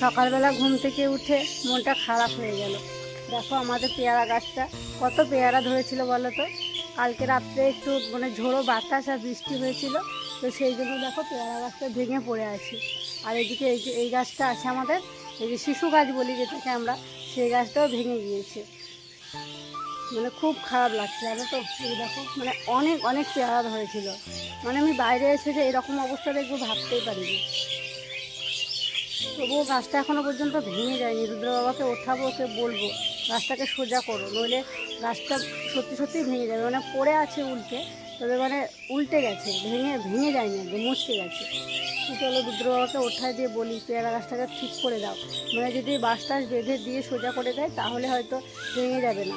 সকালবেলা ঘুম থেকে উঠে মনটা খারাপ হয়ে গেল। দেখো আমাদের পেয়ারা গাছটা কত পেয়ারা ধরেছিল বলো তো? কালকে রাত্রে একটু মানে ঝোড়ো বাতাস আর বৃষ্টি হয়েছিল, তো সেই জন্য দেখো পেয়ারা গাছটা ভেঙে পড়ে আছে। আর এদিকে এই যে, এই গাছটা আছে আমাদের, এই যে শিশু গাছ বলি যেটাকে আমরা, সেই গাছটাও ভেঙে গিয়েছে। মানে খুব খারাপ লাগছে, জানো তো? এই দেখো মানে অনেক অনেক পেয়ারা ধরেছিল। মানে আমি বাইরে এসে যে এরকম অবস্থা দেখব ভাবতেই পারিনি। তবুও গাছটা এখনও পর্যন্ত ভেঙে যায়নি। রুদ্র বাবাকে ওঠাবো, ওকে বলব, গাছটাকে সোজা করো, নইলে গাছটা সত্যি সত্যিই ভেঙে যাবে। মানে পড়ে আছে উল্টে, তবে মানে উল্টে গেছে, ভেঙে ভেঙে যায়নি একদম, মুচকে গেছে। চলো রুদ্র বাবাকে ওঠায় দিয়ে বলি, পেয়ারা গাছটাকে ঠিক করে দাও। মানে যদি বাঁশ টাস বেঁধে দিয়ে সোজা করে দেয়, তাহলে হয়তো ভেঙে যাবে না।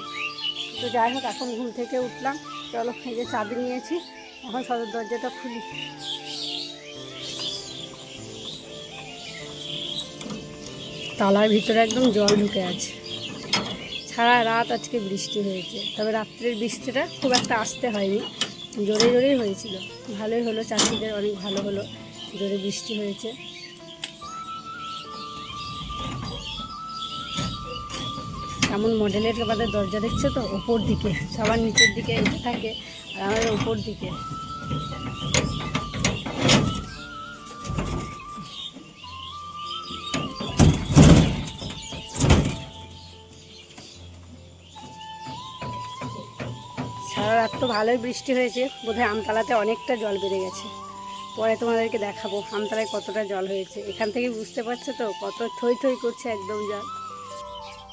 তো যাই হোক, এখন ঘুম থেকে উঠলাম। চলো যে চাবি নিয়েছি, এখন সদর দরজাটা খুলি। তালার ভিতরে একদম জল ঢুকে আছে। সারা রাত আজকে বৃষ্টি হয়েছে। তবে রাত্রের বৃষ্টিটা খুব একটা আসতে হয়নি। জোরে জোরেই হয়েছিল। ভালোই হলো, চাষিদের অনেক ভালো হলো। জোরে বৃষ্টি হয়েছে। এমন মডেলের আমাদের দরজা দেখছ তো? ওপর দিকে। সবার নিচের দিকে থাকে আর আমাদের ওপর দিকে। তো ভালোই বৃষ্টি হয়েছে। বোধহয় আমতলাতে অনেকটা জল বেড়ে গেছে। পরে তোমাদেরকে দেখাবো আমতলায় কতটা জল হয়েছে। এখান থেকে বুঝতে পারছ তো? কত থই থই করছে একদম জল।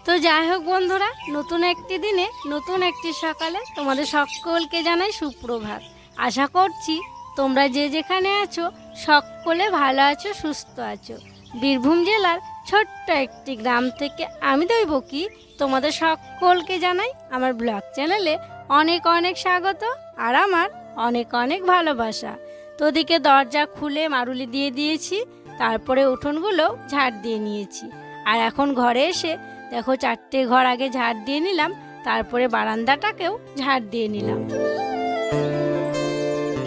তো যাই হোক বন্ধুরা, নতুন একটি দিনে, নতুন একটি সকালে তোমাদের সকলকে জানাই সুপ্রভাত। আশা করছি তোমরা যে যেখানে আছো, সকলে ভালো আছো, সুস্থ আছো। বীরভূম জেলার ছোট্ট একটি গ্রাম থেকে আমি দৈব কি তোমাদের সকলকে জানাই আমার ব্লগ চ্যানেলে অনেক অনেক স্বাগত আর আমার অনেক অনেক ভালোবাসা। তো ওদিকে দরজা খুলে মারুলি দিয়ে দিয়েছি, তারপরে উঠোনগুলো ঝাড় দিয়ে নিয়েছি। আর এখন ঘরে এসে দেখো চারটে ঘর আগে ঝাড় দিয়ে নিলাম, তারপরে বারান্দাটাকেও ঝাড় দিয়ে নিলাম।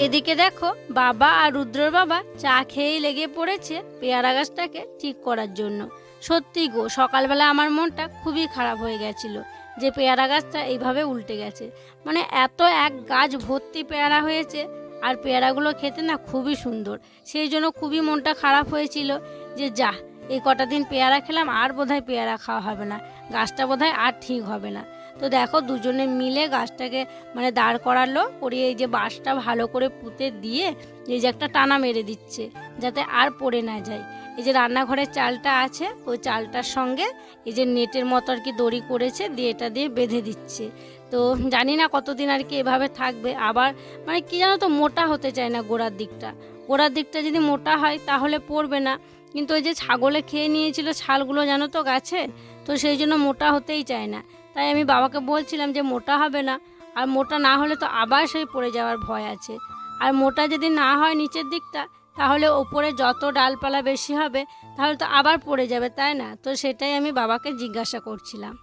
এদিকে দেখো বাবা আর রুদ্রর বাবা চা খেয়েই লেগে পড়েছে পেয়ারা গাছটাকে ঠিক করার জন্য। সত্যি গো সকালবেলা আমার মনটা খুবই খারাপ হয়ে গেছিল যে পেয়ারা গাছটা এইভাবে উল্টে গেছে। মানে এত এক গাছ ভর্তি পেয়ারা হয়েছে আর পেয়ারাগুলো খেতে না খুবই সুন্দর। সেই জন্য খুবই মনটা খারাপ হয়েছিল যে যা, এই কটা দিন পেয়ারা খেলাম আর বোধহয় পেয়ারা খাওয়া হবে না। গাছটা বোধহয় আর ঠিক হবে না। তো দেখো দুজনে মিলে গাছটাকে মানে দাঁড় করালো, করিয়ে এই যে বাঁশটা ভালো করে পুঁতে দিয়ে এই যে একটা টানা মেরে দিচ্ছে যাতে আর পড়ে না যায়। এই যে রান্নাঘরের চালটা আছে, ওই চালটার সঙ্গে এই যে নেটের মতো আর কি দড়ি করেছে, দিয়ে এটা দিয়ে বেঁধে দিচ্ছে। তো জানি না কতদিন আর কি এভাবে থাকবে, আবার মানে কি জানো তো মোটা হতে চায় না গোড়ার দিকটা। গোড়ার দিকটা যদি মোটা হয় তাহলে পড়বে না। কিন্তু ওই যে ছাগলে খেয়ে নিয়েছিল ছালগুলো জানো তো গাছে, তো সেই জন্য মোটা হতেই চায় না। তাই আমি বাবাকে বলছিলাম যে মোটা হবে না, আর মোটা না হলে তো আবার সেই পড়ে যাওয়ার ভয় আছে। আর মোটা যদি না হয় নিচের দিকটা তাহলে ওপরে যত ডালপালা বেশি হবে, তাহলে তো আবার পড়ে যাবে, তাই না? তো সেটাই আমি বাবাকে জিজ্ঞাসা করছিলাম।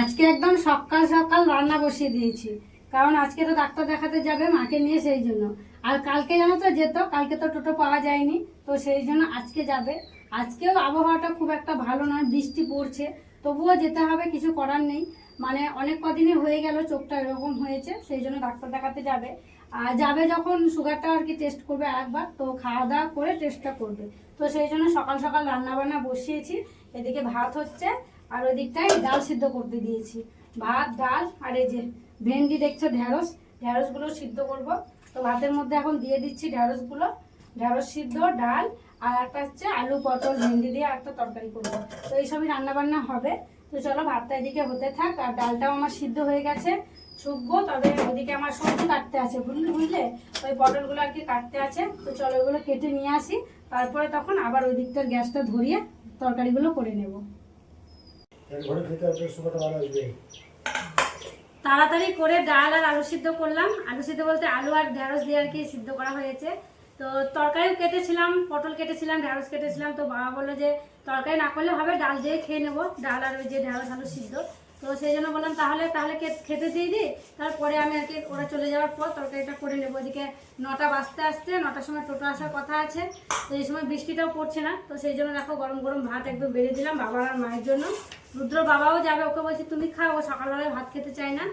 আজকে একদম সকাল সকাল রান্না বসিয়ে দিয়েছি। কারণ আজকে তো ডাক্তার দেখাতে যাবে, মাকে নিয়ে সেই জন্য। আর কালকে যেন তো যেত, কালকে তো টোটো পাওয়া যায়নি, তো সেই জন্য আজকে যাবে। আজকেও আবহাওয়াটা খুব একটা ভালো নয়, বৃষ্টি পড়ছে, তবুও যেতে হবে, কিছু করার নেই। মানে অনেক কদিনই হয়ে গেল, চোখটা এরকম হয়েছে, সেই জন্য ডাক্তার দেখাতে যাবে। আর যাবে যখন সুগারটা আর কি টেস্ট করবে আরেকবার, তো খাওয়া দাওয়া করে টেস্টটা করবে। তো সেই জন্য সকাল সকাল রান্না বান্না বসিয়েছি, এদিকে ভাত হচ্ছে, আর ওই দিকটায় ডাল সিদ্ধ করতে দিয়েছি। ভাত, ডাল, আর এই যে ভেন্ডি দেখছ ঢ্যাঁড়স ঢ্যাঁড়সগুলো সিদ্ধ করব। তো ভাতের মধ্যে এখন দিয়ে দিচ্ছি ঢ্যাঁড়সগুলো ঢ্যাঁড়স সিদ্ধ, ডাল, আর একটা হচ্ছে আলু পটল, ভেন্ডি দিয়ে একটা তরকারি করব। তো এইসবই রান্না বান্না হবে। তো চলো, ভাতটা এদিকে হতে থাক, আর ডালটাও আমার সিদ্ধ হয়ে গেছে। শুকবো তবে ওদিকে আমার সবজি কাটতে আছে, বুঝলি বুঝলে? ওই পটলগুলো আর কি কাটতে আছে। তো চলো ওগুলো কেটে নিয়ে আসি। তারপরে তখন আবার ওই দিকটার গ্যাসটা ধরিয়ে তরকারিগুলো করে নেব। তাড়াতাড়ি করে ডাল আর আলু সিদ্ধ করলাম। আলু সিদ্ধ বলতে আলু আর ঢেঁড়স দিয়ে আর কি সিদ্ধ করা হয়েছে। তো তরকারিও কেটেছিলাম, পটল কেটেছিলাম ঢ্যাঁড়স কেটেছিলাম। তো বাবা বলল যে তরকারি না করলে হবে, ডাল দিয়ে খেয়ে নেব। ডাল আর ওই যে ঢ্যাঁড়স আলু সিদ্ধ। তো সেই জন্য বললাম, তাহলে তাহলে খেতে দিয়ে দিই। তারপরে আমি আর কি ওরা চলে যাওয়ার পর তরকারিটা করে নেব। ওদিকে নটা বাজতে আসতে নটার সময় টোটো আসার কথা আছে। তো এই সময় বৃষ্টিটাও পড়ছে না। তো সেই জন্য দেখো, গরম গরম ভাত একদম বেড়ে দিলাম বাবার আর মায়ের জন্য। রুদ্র বাবাও যাবে, ওকে বলছি তুমি খাও, ও সকালবেলায় ভাত খেতে চায় না।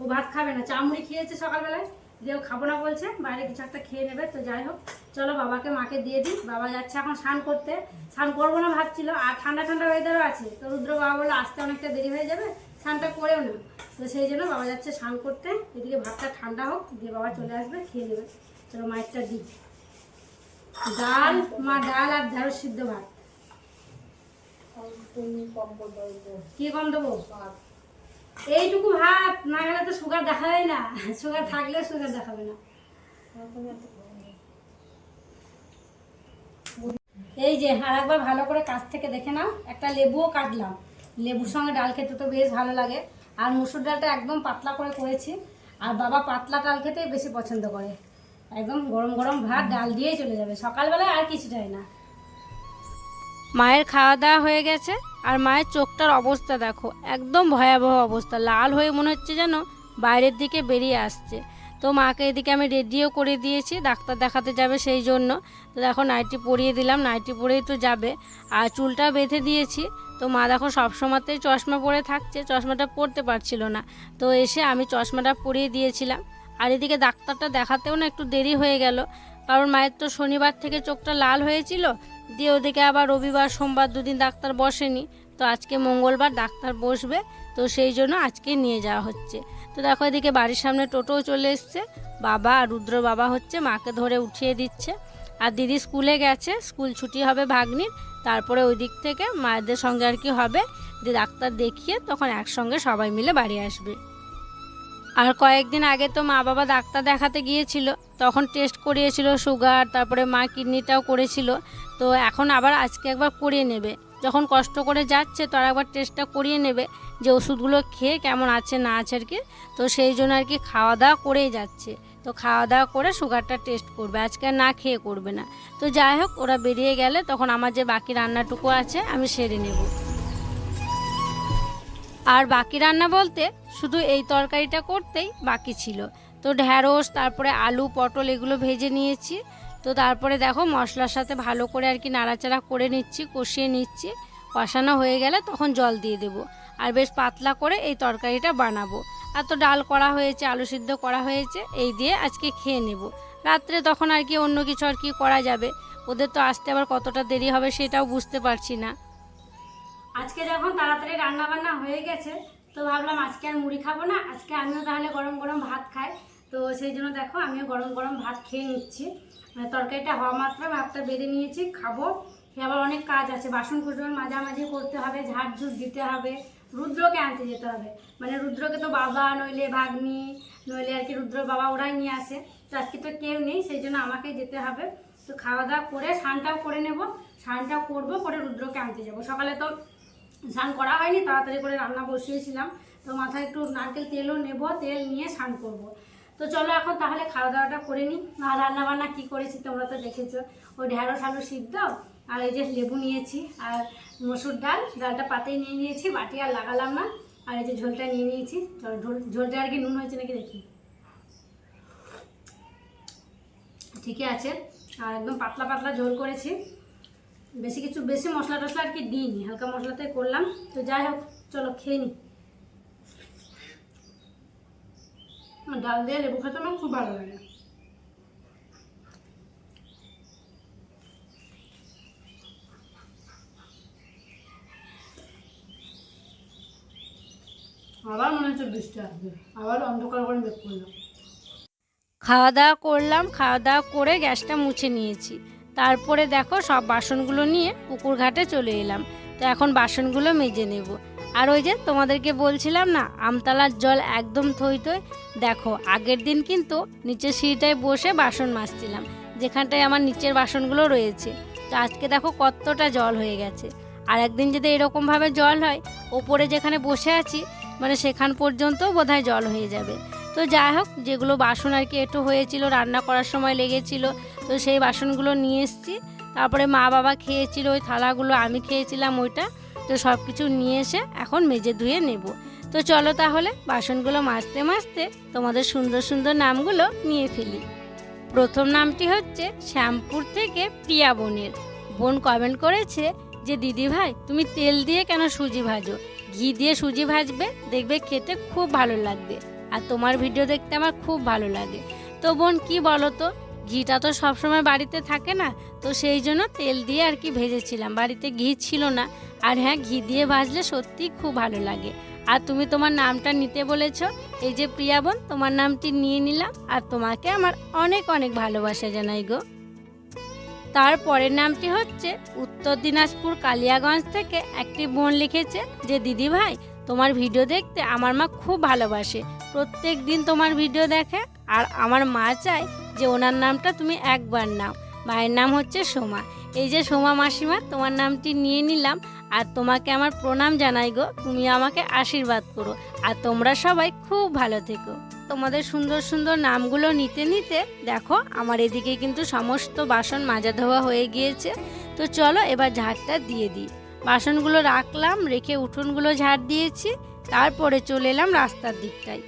ও ভাত খাবে না চামড়ি খেয়েছে সকালবেলায়। যে ও খাব না বলছে, বাইরে কিছু একটা খেয়ে নেবে, তো যাই হোক। চলো বাবাকে, মাকে দিয়ে দিই। বাবা যাচ্ছে এখন স্নান করতে। স্নান করব না ভাবছিল, আর ঠান্ডা ঠান্ডা ওয়েদারও আছে। তো রুদ্র বাবা বলল, আসতে অনেকটা দেরি হয়ে যাবে। স্নানটা করেও না তো সেই জন্য বাবা যাচ্ছে স্নান করতে। এদিকে ভাতটা ঠান্ডা হোক, দিয়ে বাবা চলে আসবে, খেয়ে নেবে। চলো মায়েরটা দিই। ডাল, মা ডাল আর ঢেঁড়স সিদ্ধ ভাত। কি কম দেবো? এইটুকু ভাত। না গেলে তো সুগার দেখা যায় না। সুগার থাকলে সুগার দেখাবে না। এই যে আর একবার ভালো করে কাছ থেকে দেখে নাও। একটা লেবুও কাটলাম। লেবুর সঙ্গে ডাল খেতে তো বেশ ভালো লাগে। আর মুসুর ডালটা একদম পাতলা করে করেছি। আর বাবা পাতলা ডাল খেতেই বেশি পছন্দ করে। একদম গরম গরম ভাত ডাল দিয়েই চলে যাবে। সকালবেলায় আর কিছু চাই না। মায়ের খাওয়া দাওয়া হয়ে গেছে। আর মায়ের চোখটার অবস্থা দেখো, একদম ভয়াবহ অবস্থা। লাল হয়ে মনে হচ্ছে যেন বাইরের দিকে বেরিয়ে আসছে। তো মাকে এদিকে আমি রেডিও করে দিয়েছি, ডাক্তার দেখাতে যাবে সেই জন্য। তো দেখো নাইটি পরিয়ে দিলাম, নাইটি পরেই তো যাবে। আর চুলটা বেঁধে দিয়েছি। তো মা দেখো সবসময়তেই চশমা পরে থাকছে, চশমাটা পরতে পারছিল না। তো এসে আমি চশমাটা পরিয়ে দিয়েছিলাম। আর এদিকে ডাক্তারটা দেখাতেও না একটু দেরি হয়ে গেল। কারণ মায়ের তো শনিবার থেকে চোখটা লাল হয়েছিল, দিয়ে ওদিকে আবার রবিবার, সোমবার দুদিন ডাক্তার বসেনি। তো আজকে মঙ্গলবার ডাক্তার বসবে, তো সেই জন্য আজকে নিয়ে যাওয়া হচ্ছে। তো দেখো এদিকে বাড়ির সামনে টোটোও চলে এসছে। বাবা আর রুদ্র বাবা হচ্ছে মাকে ধরে উঠিয়ে দিচ্ছে। আর দিদি স্কুলে গেছে, স্কুল ছুটি হবে ভাগ্নির। তারপরে ওই দিক থেকে মায়েদের সঙ্গে আর কি হবে? দিয়ে ডাক্তার দেখিয়ে তখন একসঙ্গে সবাই মিলে বাড়ি আসবে। আর কয়েকদিন আগে তো মা বাবা ডাক্তার দেখাতে গিয়েছিল, তখন টেস্ট করিয়েছিল সুগার তারপরে মা কিডনিটাও করেছিল। তো এখন আবার আজকে একবার করিয়ে নেবে। যখন কষ্ট করে যাচ্ছে, তো আর একবার টেস্টটা করিয়ে নেবে যে ওষুধগুলো খেয়ে কেমন আছে, না আছে আর কি। তো সেই জন্য আর কি খাওয়া দাওয়া করেই যাচ্ছে। তো খাওয়া দাওয়া করে সুগারটা টেস্ট করবে। আজকে না খেয়ে করবে না। তো যাই হোক, ওরা বেরিয়ে গেলে তখন আমার যে বাকি রান্নাটুকু আছে, আমি সেরে নেব। আর বাকি রান্না বলতে শুধু এই তরকারিটা করতেই বাকি ছিল। তো ঢ্যাঁড়স, তারপরে আলু, পটল এগুলো ভেজে নিয়েছি। তো তারপরে দেখো, মশলার সাথে ভালো করে আর কি নাড়াচাড়া করে নিচ্ছি, কষিয়ে নিচ্ছি। কষানো হয়ে গেলে তখন জল দিয়ে দেব। আর বেশ পাতলা করে এই তরকারিটা বানাবো। আর তো ডাল করা হয়েছে, আলু সিদ্ধ করা হয়েছে, এই দিয়ে আজকে খেয়ে নেব। রাত্রে তখন আর কি অন্য কিছু আর কি করা যাবে। ওদের তো আসতে আবার কতটা দেরি হবে সেটাও বুঝতে পারছি না। আজকে যখন তাড়াতাড়ি রান্না বান্না হয়ে গেছে, তো ভাবলাম আজকে আর মুড়ি খাব না, আজকে আমিও তাহলে গরম গরম ভাত খাই। তো সেই জন্য দেখো আমিও গরম গরম ভাত খেয়ে নিচ্ছি। মানে তরকারিটা হওয়া মাত্র, ভাতটা বেড়ে নিয়েছি, খাব। আবার অনেক কাজ আছে, বাসন কুসন মাঝামাঝি করতে হবে, ঝাড় ঝুট দিতে হবে রুদ্রকে আনতে যেতে হবে। মানে রুদ্রকে তো বাবা, নইলে ভাগ্নি, নইলে আর কি রুদ্র বাবা ওরাই নিয়ে আসে। তো আজকে তো কেউ নেই, সেই জন্য আমাকে যেতে হবে। তো খাওয়া দাওয়া করে, স্নানটাও করে নেব। স্নানটাও করব, করে রুদ্রকে আনতে যাব। সকালে তো স্নান করা হয়নি, তাড়াতাড়ি করে রান্না বসিয়েছিলাম। তো মাথায় একটু নারকেল তেলও নেব, তেল নিয়ে স্নান করব। তো চলো এখন তাহলে খাওয়া দাওয়াটা করে নিই। আর রান্না বান্না কী করেছি তোমরা তো দেখেছ। ওই ঢ্যাঁড়স আলু সিদ্ধ আর এই যে লেবু নিয়েছি। আর মসুর ডাল, ডালটা পাতেই নিয়ে নিয়েছি, বাটি আর লাগালাম না। আর এই যে ঝোলটা নিয়ে নিয়েছি ঝোলটা আর কি নুন হয়েছে নাকি দেখি। ঠিকই আছে, আর একদম পাতলা পাতলা ঝোল করেছি। বেশি কিছু, বেশি মশলা টশলা আর কি দিইনি, হালকা মশলাতে করলাম। তো যাই হোক, চলো খেয়ে নি। ডাল দিয়ে লেবু খেতে আমার খুব ভালো লাগে। আবার মনে হচ্ছে বৃষ্টি আসবে। আবার অন্ধকার করে করলাম খাওয়া দাওয়া করলাম খাওয়া দাওয়া করে গ্যাসটা মুছে নিয়েছি। তারপরে দেখো সব বাসনগুলো নিয়ে পুকুর ঘাটে চলে এলাম। তো এখন বাসনগুলো মেজে নেব। আর ওই যে তোমাদেরকে বলছিলাম না, আমতলার জল একদম থই থই। দেখো, আগের দিন কিন্তু নিচের সিঁড়িটায় বসে বাসন মাজছিলাম, যেখানটায় আমার নিচের বাসনগুলো রয়েছে। তো আজকে দেখো কতটা জল হয়ে গেছে। আর একদিন যদি এরকমভাবে জল হয়, ওপরে যেখানে বসে আছি মানে সেখান পর্যন্ত বোধহয় জল হয়ে যাবে। তো যাই হোক, যেগুলো বাসন আর কি একটু হয়েছিল, রান্না করার সময় লেগেছিল, তো সেই বাসনগুলো নিয়ে এসেছি। তারপরে মা বাবা খেয়েছিল, ওই থালাগুলো আমি খেয়েছিলাম ওইটা, তো সব কিছু নিয়ে এসে এখন মেজে ধুয়ে নেব। তো চলো তাহলে বাসনগুলো মাজতে মাজতে তোমাদের সুন্দর সুন্দর নামগুলো নিয়ে ফেলি। প্রথম নামটি হচ্ছে শ্যামপুর থেকে প্রিয়া বোনের বোন কমেন্ট করেছে যে দিদি ভাই তুমি তেল দিয়ে কেন সুজি ভাজো? ঘি দিয়ে সুজি ভাজবে, দেখবে খেতে খুব ভালো লাগবে। আর তোমার ভিডিও দেখতে আমার খুব ভালো লাগে। তো বোন, কি বলো তো ঘিটা তো সবসময় বাড়িতে থাকে না, তো সেই জন্য তেল দিয়ে আর কি ভেজেছিলাম। বাড়িতে ঘি ছিল না। আর হ্যাঁ ঘি দিয়ে ভাজলে সত্যিই খুব ভালো লাগে। আর তুমি তোমার নামটা নিতে বলেছ। এই যে প্রিয়া বোন, তোমার নামটি নিয়ে নিলাম। আর তোমাকে আমার অনেক অনেক ভালোবাসা জানাই গো। তার পরের নামটি হচ্ছে উত্তর দিনাজপুর কালিয়াগঞ্জ থেকে একটি বোন লিখেছে যে, দিদি ভাই, তোমার ভিডিও দেখতে আমার মা খুব ভালোবাসে। প্রত্যেক দিন তোমার ভিডিও দেখে আর আমার মা চায় যে, ওনার নামটা তুমি একবার নাও। মায়ের নাম হচ্ছে সোমা। এই যে, সোমা মাসিমা, তোমার নামটি নিয়ে নিলাম আর তোমাকে আমার প্রণাম জানাই গো। তুমি আমাকে আশীর্বাদ করো আর তোমরা সবাই খুব ভালো থেকো। তোমাদের সুন্দর সুন্দর নামগুলো নিতে নিতে দেখো, আমার এদিকে কিন্তু সমস্ত বাসন মাজা ধোয়া হয়ে গিয়েছে। তো চলো এবার ঝাড়টা দিয়ে দিই। বাসনগুলো রাখলাম, রেখে উঠোনগুলো ঝাড় দিয়েছি, তারপরে চলে এলাম রাস্তার দিকটায়।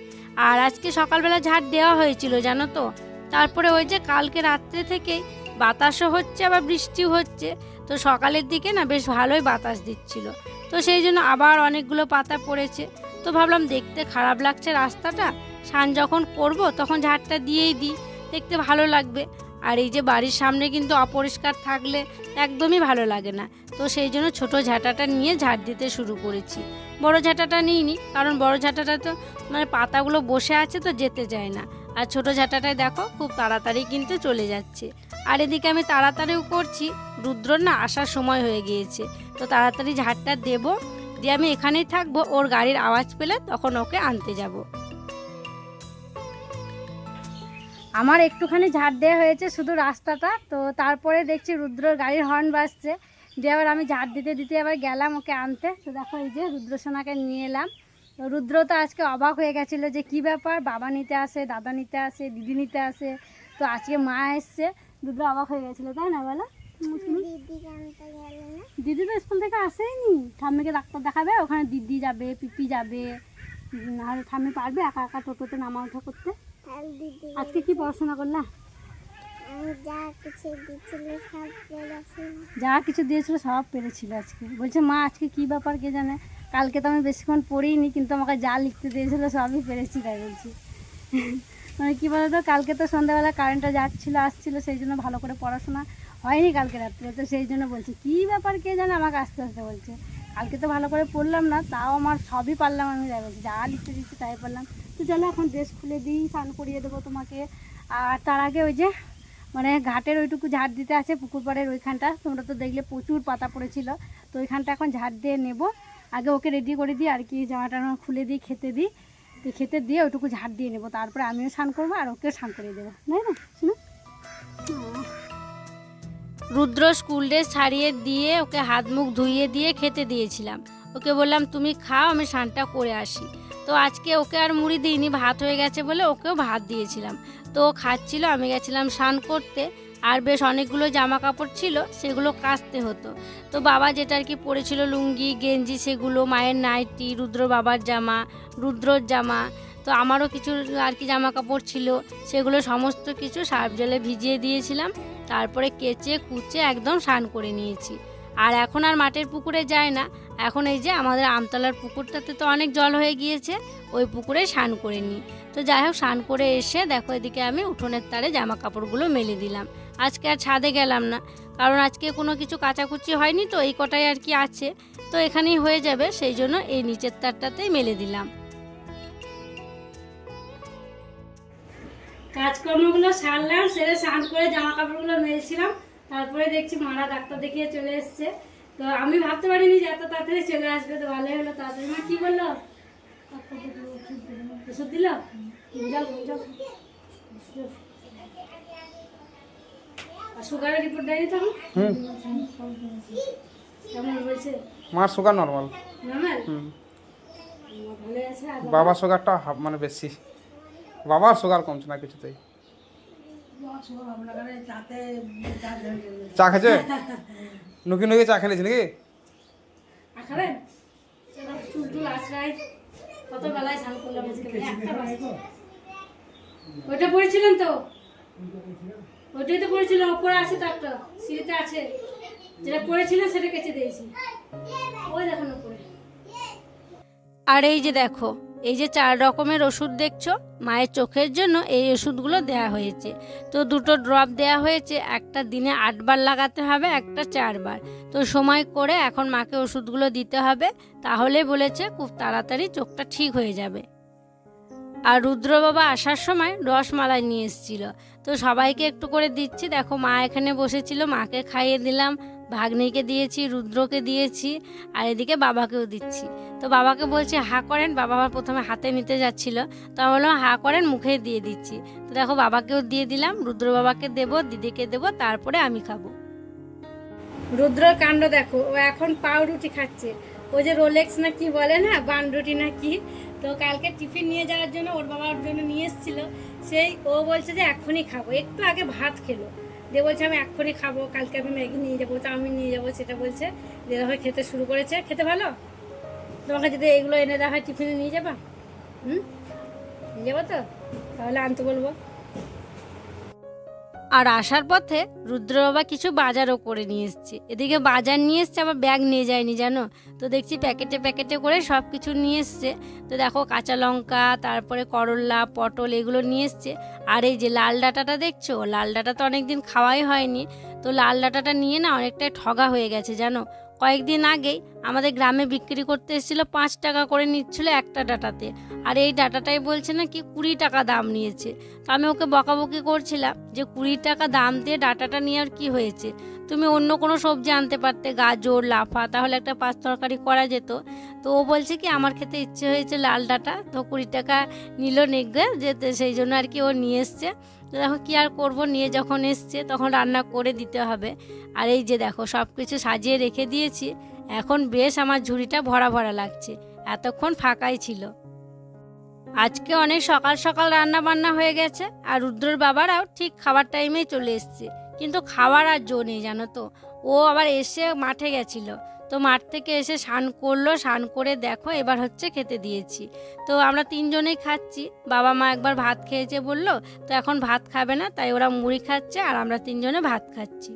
আর আজকে সকালবেলা ঝাড় দেওয়া হয়েছিল, জানো তো? তারপরে ওই যে কালকে রাত্রে থেকেই বাতাসও হচ্ছে, আবার বৃষ্টিও হচ্ছে। তো সকালের দিকে না বেশ ভালোই বাতাস দিচ্ছিল। তো সেই জন্য আবার অনেকগুলো পাতা পড়েছে। তো ভাবলাম দেখতে খারাপ লাগছে রাস্তাটা, সান যখন করব তখন ঝাড়টা দিয়েই দিই, দেখতে ভালো লাগবে। আর এই যে বাড়ির সামনে কিন্তু অপরিষ্কার থাকলে একদমই ভালো লাগে না। তো সেই জন্য ছোটো ঝাঁটাটা নিয়ে ঝাড় দিতে শুরু করেছি। বড় ঝাঁটাটা নিইনি, কারণ বড় ঝাঁটাটা তো মানে পাতাগুলো বসে আছে তো যেতে যায় না। আর ছোট ঝাঁটাটায় দেখো খুব তাড়াতাড়ি কিন্তু চলে যাচ্ছে। আর এদিকে আমি তাড়াতাড়িও করছি, রুদ্র না আসার সময় হয়ে গিয়েছে। তো তাড়াতাড়ি ঝাড়টা দেবো, দিয়ে আমি এখানেই থাকব, ওর গাড়ির আওয়াজ পেলে তখন ওকে আনতে যাব। আমার একটুখানি ঝাড় দেওয়া হয়েছে শুধু রাস্তাটা তো তারপরে দেখছি রুদ্রর গাড়ির হর্ন বাজছে। দিয়ে আবার আমি ঝাড় দিতে দিতে আবার গেলাম ওকে আনতে। তো দেখো এই যে রুদ্রসোনাকে নিয়ে এলাম। তো রুদ্র তো আজকে অবাক হয়ে গেছিল যে কি ব্যাপার বাবা নিতে আসে দাদা নিতে আসে দিদি নিতে আসে তো আজকে মা এসছে। রুদ্র অবাক হয়ে গেছিল তাই না বলো? দিদি তো স্কুল থেকে আসেইনি ঠাম্মিকে ডাক্তার দেখাবে ওখানে দিদি যাবে পিপি যাবে। আর ঠাম্মি পারবে একা একা টোটোতে নামা ওঠা করতে? আজকে কি পড়াশোনা করলা? যা কিছু দিয়েছিল সব পেরেছিল আজকে। বলছে মা আজকে কি ব্যাপার কে জানে? কালকে তো আমি বেশিক্ষণ পড়িনি কিন্তু আমাকে যা লিখতে দিয়েছিল সবই পেরেছি তাই বলছি। মানে কী বলতো কালকে তো সন্ধ্যাবেলা কারেন্টটা যাচ্ছিল আসছিল সেই জন্য ভালো করে পড়াশোনা হয়নি কালকে রাত্রে। তো সেই জন্য বলছে কী ব্যাপার কে জানে? আমাকে আস্তে আস্তে বলছে। কালকে তো ভালো করে পড়লাম না তাও আমার সবই পারলাম আমি তাই বলছি। যা লিখতে দিচ্ছি তাই পারলাম। তো চলো এখন ড্রেস খুলে দিই, স্নান করিয়ে দেবো তোমাকে। আর তার আগে ওই যে মানে ঘাটের ওইটুকু ঝাড় দিতে আছে, পুকুর পাড়ের ওইখানটা। তোমরা তো দেখলে প্রচুর পাতা পড়েছিল। তো ওইখানটা এখন ঝাড় দিয়ে নেব। আগে ওকে রেডি করে দিই, আর কি জামা টামা খুলে দিই, খেতে দিই। তো খেতে দিয়ে ওইটুকু ঝাড় দিয়ে নেব। তারপরে আমিও স্নান করব, আর ওকেও স্নান করে দেবো। তাই না? শুনো? রুদ্র স্কুল ড্রেস ছাড়িয়ে দিয়ে ওকে হাত মুখ ধুইয়ে দিয়ে খেতে দিয়েছিলাম। ওকে বললাম, তুমি খাও, আমি স্নানটা করে আসি। তো আজকে ওকে আর মুড়ি দিইনি, ভাত হয়ে গেছে বলে ওকেও ভাত দিয়েছিলাম। তো খাচ্ছিল, আমি গেছিলাম স্নান করতে। আর বেশ অনেকগুলো জামা কাপড় ছিল, সেগুলো কাচতে হতো। তো বাবা যেটা আর কি পরেছিল, লুঙ্গি, গেঞ্জি সেগুলো, মায়ের নাইটি, রুদ্র বাবার জামা, রুদ্রর জামা, তো আমারও কিছু আর কি জামা কাপড় ছিল, সেগুলো সমস্ত কিছু সার্ফ জলে ভিজিয়ে দিয়েছিলাম। তারপরে কেচে, কুচে একদম স্নান করে নিয়েছি। আর এখন আর মাঠের পুকুরে যায় না এখন এই যে আমাদের আমতলার পুকুরটাতে তো অনেক জল হয়ে গিয়েছে, ওই পুকুরে স্নান করে নিই। তো যাই হোক, স্নান করে এসে দেখো এদিকে আমি উঠোনের তারে জামা কাপড়গুলো মেলে দিলাম। আজকে আর ছাদে গেলাম না, কারণ আজকে কোনো কিছু কাচাকুচি হয়নি তো, এই কটাই আর কি আছে। তো এখানেই হয়ে যাবে, সেই জন্য এই নিচের তারটাতেই মেলে দিলাম। কাজকর্মগুলো সারলাম, সেরে স্নান করে জামা কাপড়গুলো মেলছিলাম, তারপরে দেখছি মারা ডাক্তার দেখিয়ে চলে এসছে। তো আমি ভাবতে পারিনি যে এত তাড়াতাড়ি চলে আসবে তো ভালোই হলো তাড়াতাড়ি। মা কি বলল? ওষুধ দিল? আর সুগারের রিপোর্ট দেয়নি তো হুম। কেমন বলছে মার সুগার নর্মাল নর্মাল বাবার সুগারটা হাফ মানে বেশি। বাবার সুগার কমছে না কিছুতেই। চা খেছে নুকি নুকি চা খেলেছি নাকি। ওইটা পড়েছিলেন তো? ওইটাই তো পড়েছিলেন ওপরে আছে তো একটা সিঁড়িতে আছে। যেটা পড়েছিলেন সেটা কেচে দিয়েছি। ওই দেখুন উপরে আর এই যে দেখো এই যে চার রকমের ওষুধ দেখছ, মায়ের চোখের জন্য এই ওষুধগুলো দেয়া হয়েছে। তো দুটো ড্রপ দেয়া হয়েছে, একটা দিনে আটবার লাগাতে হবে, একটা চারবার। তো সময় করে এখন মাকে ওষুধগুলো দিতে হবে, তাহলে বলেছে খুব তাড়াতাড়ি চোখটা ঠিক হয়ে যাবে। আর রুদ্র বাবা আসার সময় রসমালাই নিয়ে এসেছিল। তো সবাইকে একটু করে দিচ্ছি, দেখো মা এখানে বসেছিল, মাকে খাইয়ে দিলাম, ভাগ্নিকে দিয়েছি, রুদ্রকে দিয়েছি, আর এদিকে বাবাকেও দিচ্ছি। তো বাবাকে বলছি, হা করেন। বাবা আবার প্রথমে হাতে নিতে যাচ্ছিল। তো আমি বললাম, হা করেন মুখে দিয়ে দিচ্ছি। তো দেখো, বাবাকেও দিয়ে দিলাম, রুদ্র বাবাকে দেবো, দিদিকে দেবো, তারপরে আমি খাব। রুদ্রর কাণ্ড দেখো, ও এখন পাউরুটি খাচ্ছে। ও যে রোলেক্স না কি বলে না, বানরুটি না কি? তো কালকে টিফিন নিয়ে যাওয়ার জন্য ওর বাবার জন্য নিয়ে এসেছিল। সেই ও বলছে যে এখনই খাব। একটু আগে ভাত খেলো। দিয়ে বলছে, আমি এক্ষুনি খাব, কালকে আমি ম্যাগি নিয়ে যাব, চাউমিন নিয়ে যাব। সেটা বলছে, দিয়ে খেতে শুরু করেছে। খেতে ভালো? তোমাকে যদি এগুলো এনে দেওয়া হয়, টিফিনে নিয়ে যাবা? হুম? নিয়ে যাব তো? তাহলে আনতে বলব। আর আসার পথে রুদ্র বাবা কিছু বাজারও করে নিয়ে এসছে। এদিকে বাজার নিয়ে এসছে, আবার ব্যাগ নিয়ে যায়নি, জানো? তো দেখছি প্যাকেটে প্যাকেটে করে সব কিছু নিয়ে এসছে। তো দেখো, কাঁচা লঙ্কা, তারপরে করলা, পটল এগুলো নিয়ে এসছে। আর এই যে লাল ডাঁটাটা দেখছ? লাল ডাঁটা তো অনেকদিন খাওয়াই হয়নি। তো লাল ডাঁটাটা নিয়ে না অনেকটাই ঠগা হয়ে গেছে, জানো? কয়েকদিন আগেই আমাদের গ্রামে বিক্রি করতে এসেছিল পাঁচ টাকা করে নিচ্ছিল একটা ডাটাতে। আর এই ডাটাটাই বলছে না কি কুড়ি টাকা দাম নিয়েছে। তো আমি ওকে বকাবকি করছিলাম যে কুড়ি টাকা দাম দিয়ে ডাটাটা নিয়ে আর কি হয়েছে? তুমি অন্য কোনো সবজি আনতে পারতে, গাজর, লাফা, তাহলে একটা পাঁচ তরকারি করা যেত। তো ও বলছে কি, আমার খেতে ইচ্ছে হয়েছে লাল ডাটা, তো কুড়ি টাকা নিল নেগবে যে সেই জন্য আর কি ও নিয়ে এসছে। তো দেখো কী আর করব, নিয়ে যখন এসছে তখন রান্না করে দিতে হবে। আর এই যে দেখো সব কিছু সাজিয়ে রেখে দিয়েছি। এখন বেশ আমার ঝুড়িটা ভরা ভরা লাগছে, এতক্ষণ ফাঁকাই ছিল। আজকে অনেক সকাল সকাল রান্না বান্না হয়ে গেছে, আর রুদ্রর বাবারাও ঠিক খাবার টাইমেই চলে এসছে। কিন্তু খাওয়ার আর জো নেই, জানো তো। ও আবার এসে মাঠে গেছিল। তো মাঠ থেকে এসে স্নান করল, স্নান করে দেখো, এবার হচ্ছে খেতে দিয়েছি। তো আমরা তিনজনেই খাচ্ছি। বাবা মা একবার ভাত খেয়েছে বলল, তো এখন ভাত খাবে না, তাই ওরা মুড়ি খাচ্ছে আর আমরা তিনজনে ভাত খাচ্ছি।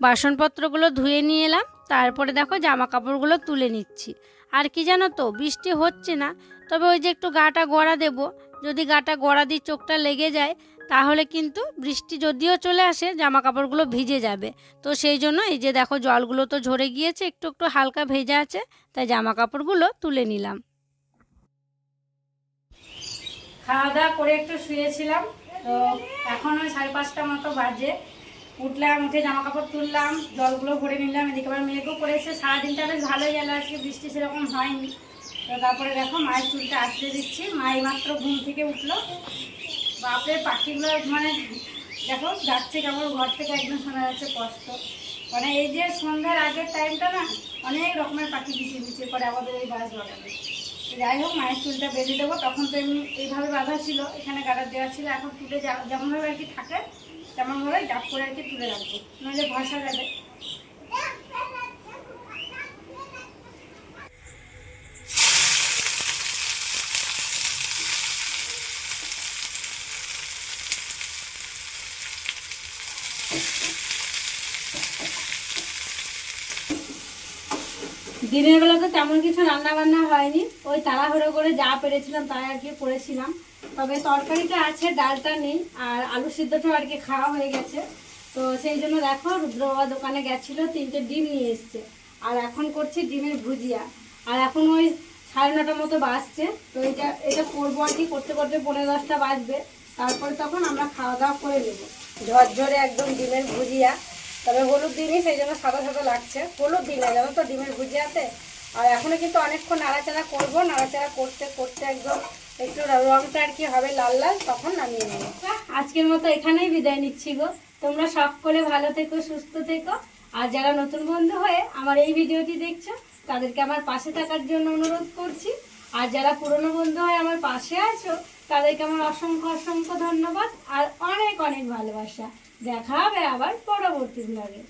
বাসনপত্রগুলো ধুয়ে নিয়ে এলাম, তারপরে দেখো জামা কাপড়গুলো তুলে নিচ্ছি। আর কি জানো তো, বৃষ্টি হচ্ছে না। তবে ওই যে একটু গাটা গড়া দেব। যদি গাটা গড়া দিয়ে চোখটা লেগে যায়, তাহলে কিন্তু বৃষ্টি যদিও চলে আসে জামা কাপড়গুলো ভিজে যাবে। তো সেই জন্য এই যে দেখো, জলগুলো তো ঝরে গিয়েছে, একটু একটু হালকা ভেজা আছে, তাই জামা কাপড়গুলো তুলে নিলাম। খাওয়া দাওয়া করে একটু শুয়েছিলাম, তো এখন ওই সাড়ে পাঁচটা মতো বাজে। উঠলাম, উঠে জামা কাপড় তুললাম, জলগুলো ভরে নিলাম, এদিকে আবার মেঘও পড়েছে। সারাদিনটা বেশ ভালোই গেল আজকে, বৃষ্টি সেরকম হয়নি। তো তারপরে দেখো, মায়ের চুলটা আসতে দিচ্ছি। মাই মাত্র ঘুম থেকে উঠল। বাপরে পাখিগুলো মানে দেখো, যাচ্ছে কেমন, ঘর থেকে একদম শোনা যাচ্ছে কষ্ট। মানে এই যে সন্ধ্যার আগের টাইমটা না, অনেক রকমের পাখি বিচিয়ে বিচিয়ে করে আমাদের এই বাস বাগানে। যাই হোক, মায়ের চুলটা বেঁধে দেবো। তখন তো এমনি এইভাবে বাঁধা ছিল, এখানে গাডার দেওয়া ছিল, এখন যা- যেমনভাবে আর কি থাকে তেমনভাবে ডাব করে আর কি তুলে রাখব। নইলে ভরসা যাবে। দিনের বেলা তো তেমন কিছু রান্না বান্না হয়নি। ওই তাড়াহুড়ো করে যা পেরেছিলাম তাই আর কি করেছিলাম। তবে তরকারিটা আছে, ডালটা নেই, আর আলু সিদ্ধটাও আর কি খাওয়া হয়ে গেছে। তো সেই জন্য দেখো রুদ্র বাবা দোকানে গেছিল, তিনটে ডিম নিয়ে এসছে। আর এখন করছি ডিমের ভুজিয়া। আর এখন ওই সাড়ে নটার মতো বাজছে, তো এটা এটা করব আর কি, করতে করতে পনেরো দশটা বাজবে। তারপরে তখন আমরা খাওয়া দাওয়া করে নেব। ঝরঝরে একদম ডিমের ভুজিয়া। তবে হলুদ দিনই সেই জন্য সাদা সাদা লাগছে। হলুদ দিনে জানো তো, ডিমের ভুজিয়াতে। আর এখনও কিন্তু অনেকক্ষণ নাড়াচাড়া করব, নাড়াচাড়া করতে করতে একদম একটু রংটা আর কি হবে লাল লাল, তখন নামিয়ে নেব। আজকের মতো এখানেই বিদায় নিচ্ছি গো। তোমরা সব করে ভালো থেকো, সুস্থ থেকো। আর যারা নতুন বন্ধু হয়ে আমার এই ভিডিওটি দেখছ, তাদেরকে আমার পাশে থাকার জন্য অনুরোধ করছি। আর যারা পুরনো বন্ধু হয়ে আমার পাশে আছো, তাদেরকে আমার অসংখ্য অসংখ্য ধন্যবাদ। আর অনেক অনেক ভালোবাসা। দেখা হবে আবার পরবর্তী ব্লগে